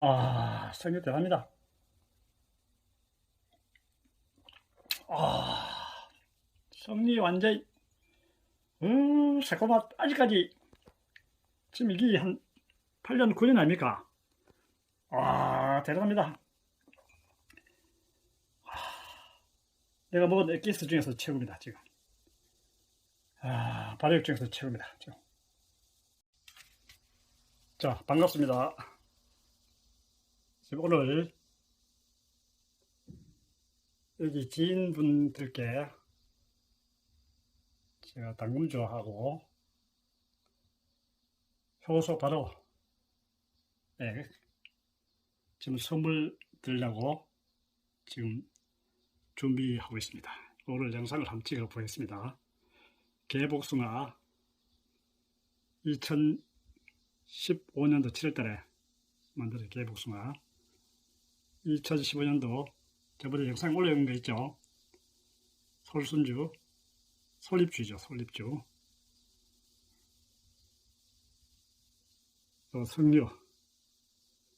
아, 성격 대단합니다. 아, 성리 완전, 음, 새콤한, 아직까지, 지금 이게 한 8년, 9년 아닙니까? 아, 대단합니다. 아, 내가 먹은 엑기스 중에서 최고입니다, 지금. 아, 발효육 중에서 최고입니다, 지금. 자, 반갑습니다. 지금 오늘 여기 지인분들께 제가 당금주하고 효소 바로 네, 지금 선물 드리려고 지금 준비하고 있습니다. 오늘 영상을 한번 찍어 보겠습니다. 개복숭아 2015년도 7월달에 만든 개복숭아 2015년도 저번에 영상 올려놓은 거 있죠? 솔순주, 솔잎주죠, 솔잎주. 또 석류,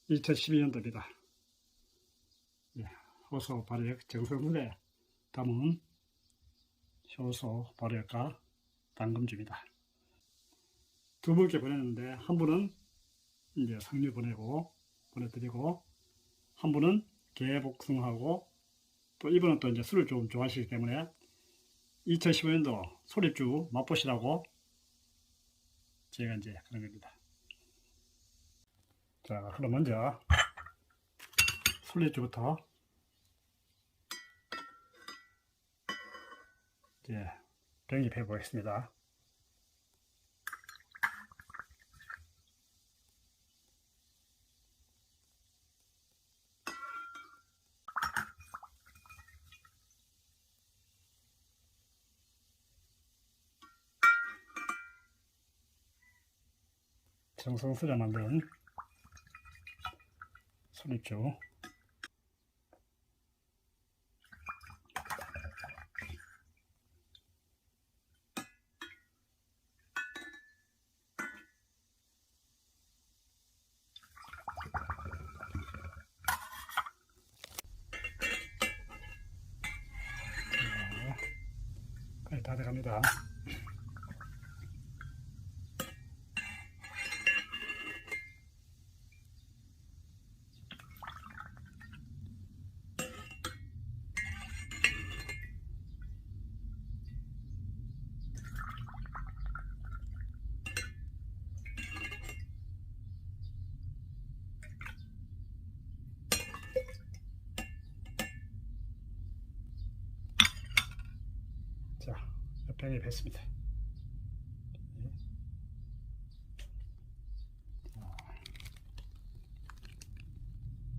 2012년도입니다. 예, 호소 발효액 정성물에 담은 효소 발효액과 당금주입니다. 두 분께 보냈는데 한 분은 이제 석류 보내고 보내드리고 한 분은 개복숭하고 또 이분은 또 이제 술을 좀 좋아하시기 때문에 2015년도 소립주 맛보시라고 제가 이제 그런 겁니다. 자, 그럼 먼저 솔잎주부터 이제 병입해 보겠습니다. 정성스레 만든 거의 다 돼갑니다. 자, 병에 뱉습니다. 예.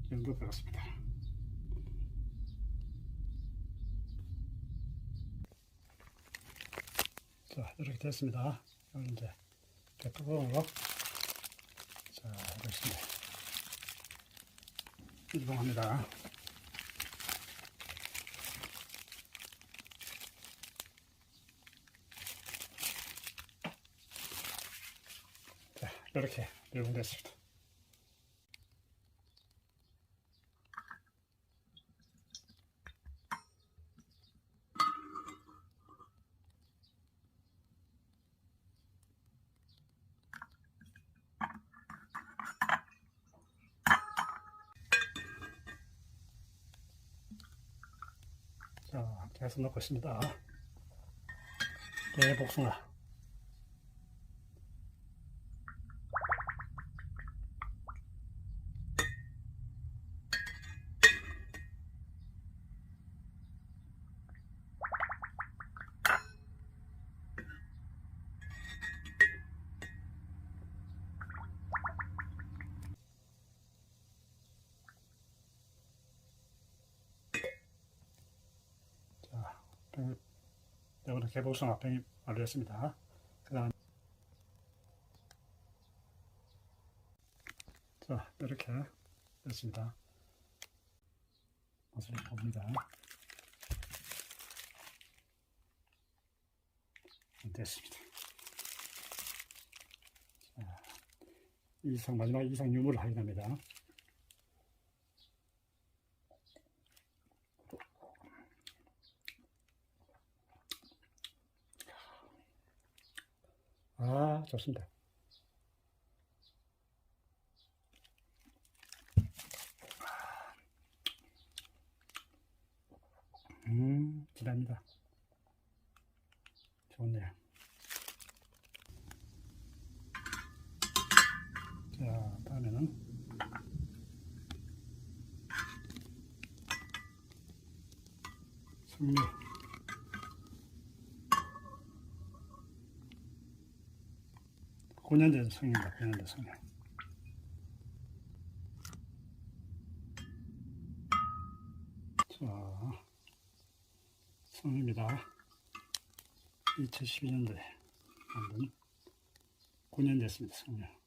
정도 들어갔습니다. 자, 이렇게 됐습니다. 이걸 이제 대뚜껑으로 자, 이렇습니다. 이동합니다. 자, 이렇게 밀봉됐습니다. 자, 계속 넣고 있습니다. 개복숭아. 자, 병, 이거는 개복숭아 병이 완료했습니다. 그 다음, 자, 이렇게 됐습니다. 맛을 봅니다. 됐습니다. 자, 이상, 마지막 이상 유무를 확인합니다. 좋습니다. 음, 기대합니다. 좋네요. 자, 다음에는 승리. 9년 된 성인가 9년 된 성인 자 성입니다 2012년도에 만든 9년 됐습니다 성형.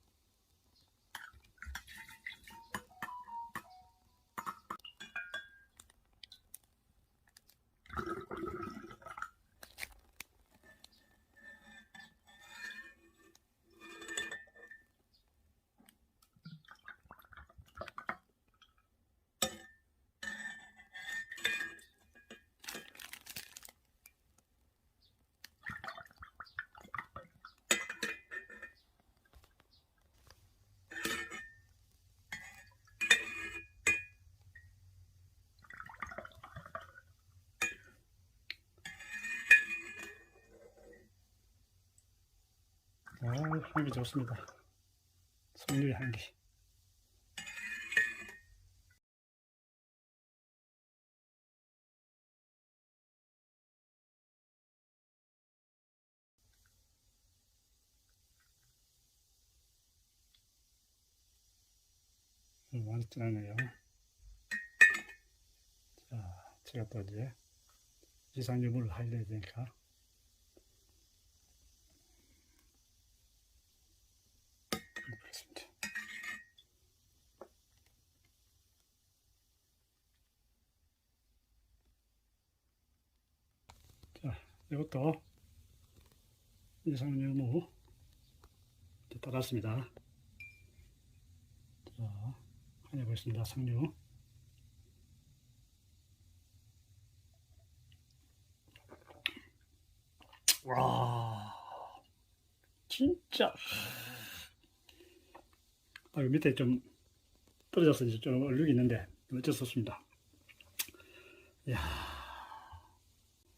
아, 향기 좋습니다. 향기. 음, 많이 진하네요. 자, 제가 또 이제 이상유물을 하려야 되니까 그렇습니다. 자, 이것도 이상유무 따랐습니다. 자, 해보겠습니다. 상류. 와, 진짜. 아, 여기 밑에 좀 떨어져서 이제 좀 얼룩이 있는데 어쩔 수 없습니다. 이야,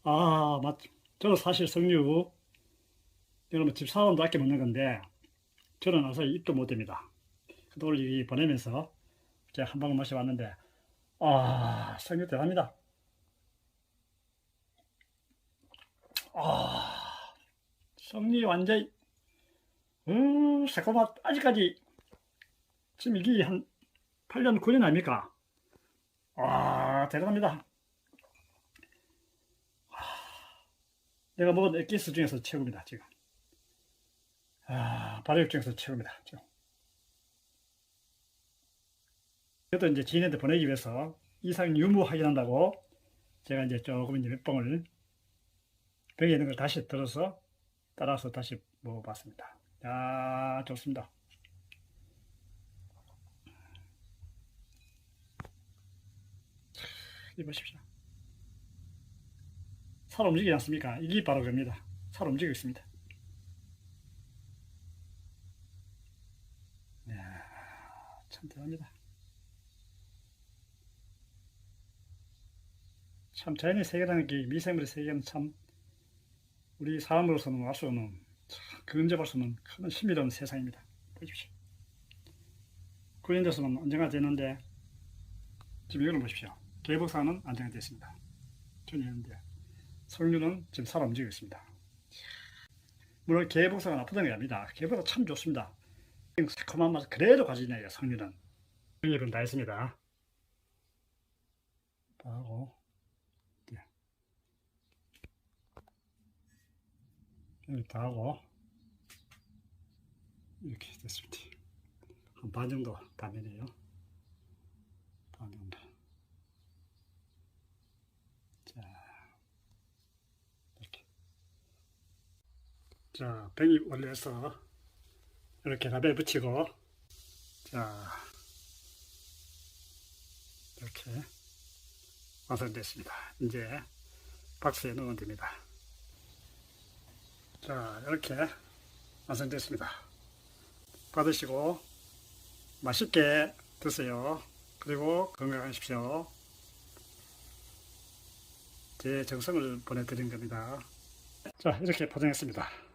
아, 맞. 저는 사실 석류, 여러분 집 사람도 아껴 먹는 건데 저는 와서 입도 못 댑니다. 그돌이 보내면서 제가 한 방울 마셔봤는데 아, 석류 대단합니다. 아, 석류 완전히 음, 새콤한 아직까지 지금 이게 한 8년, 9년 아닙니까? 아, 대단합니다. 내가 먹은 엑기스 중에서 최고입니다, 지금. 아, 발효육 중에서 최고입니다, 지금. 그래도 이제 지인한테 보내기 위해서 이상 유무 확인한다고 제가 이제 조금 이제 몇 봉을 병에 있는 걸 다시 들어서 따라서 다시 먹어봤습니다. 야, 좋습니다. 이보십시오. 살 움직이지 않습니까? 이게 바로 그겁니다. 살 움직이고 있습니다. 이야, 참 대단합니다. 참 자연의 세계라는 게 미생물의 세계는 참 우리 사람으로서는 알 수 없는 참 근접할 수 없는 큰 신비로운 세상입니다. 보십시오. 구현돼서는 안정화되는데 지금 이거는 보십시오. 개복사는 안정화됐습니다. 전혀인데 석류는 지금 살아 움직이고 있습니다. 물론 개복사가 나쁘다는 게 아닙니다. 개복사 참 좋습니다. 새콤한 맛 그래도 가지네요. 석류는. 석류는 다 했습니다. 하고 이렇게 다 하고 이렇게 됐습니다. 한 반 정도 다면이에요. 반 정도. 자, 이렇게. 자, 병이 원래서 이렇게 라벨 붙이고, 자, 이렇게 완성됐습니다. 이제 박스에 넣으면 됩니다. 자, 이렇게 완성됐습니다. 받으시고 맛있게 드세요. 그리고 건강하십시오. 제 정성을 보내드린 겁니다. 자, 이렇게 포장했습니다.